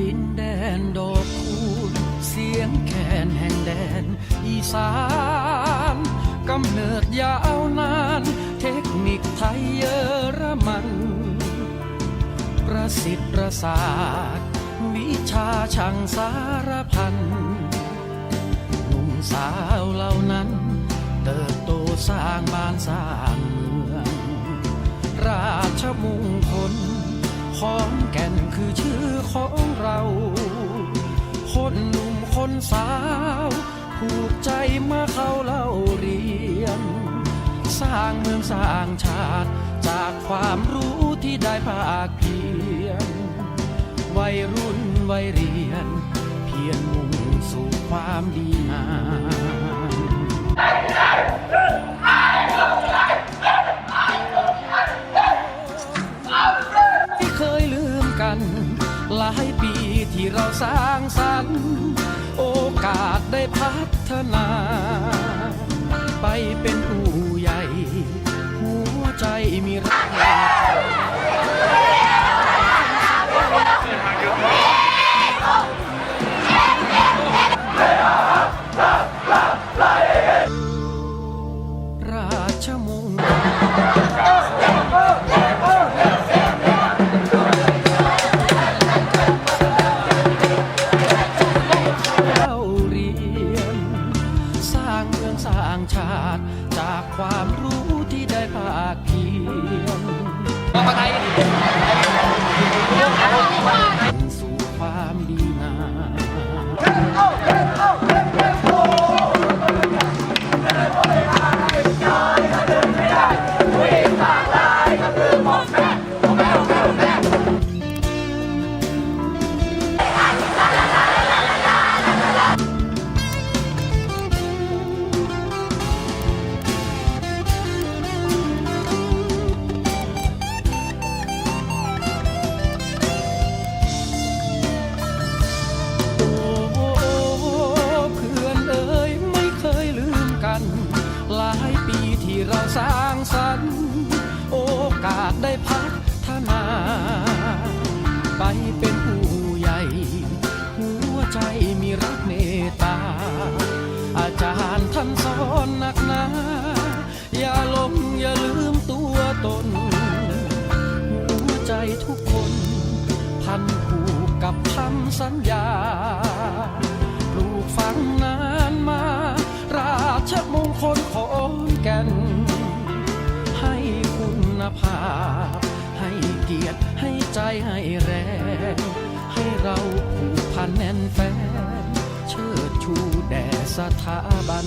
ดินดอกคูณเสียงแคนแห่งแดนอีสานกำเนิดยาวนาน เทคนิคไทยเยอรมัน ประสิทธิ์ประสาทวิชาช่างสารพันหนุ่มสาวเหล่านั้น เติบโตสร้างบ้านสร้างเมือง ราชมงคลของแก่นคือชื่อ ของเรา คนหนุ่มคนสาว ผูกใจมื่อเข้าเล่าเรียน สร้างเมืองสร้างชาติ จากความรู้ที่ได้ภาคเพียรวัยรุ่นวัยเรียน เพียรมุ่งสู่ความดีงามไม่เคยลืมกัน หลายปีที่เราสร้างสรรค์ โอกาสได้พัฒนา ไปเป็นผู้ใหญ่ หัวใจมีรัก สร้างสรรค์ โอกาสได้พัฒนา ไปเป็นผู้ใหญ่ หัวใจมีรักเมตตา อาจารย์ท่านสอนหนักหนาอย่าลงอย่าลืมตัวตน หัวใจทุกคนพันผูกกับคำสัญญาปลูกฝังนานมา ราชมงคลข ภาพ ให้เกียรติให้ใจให้แรง ให้เราผูกพันแน่นแฟนเชิดชูแด่สถาบัน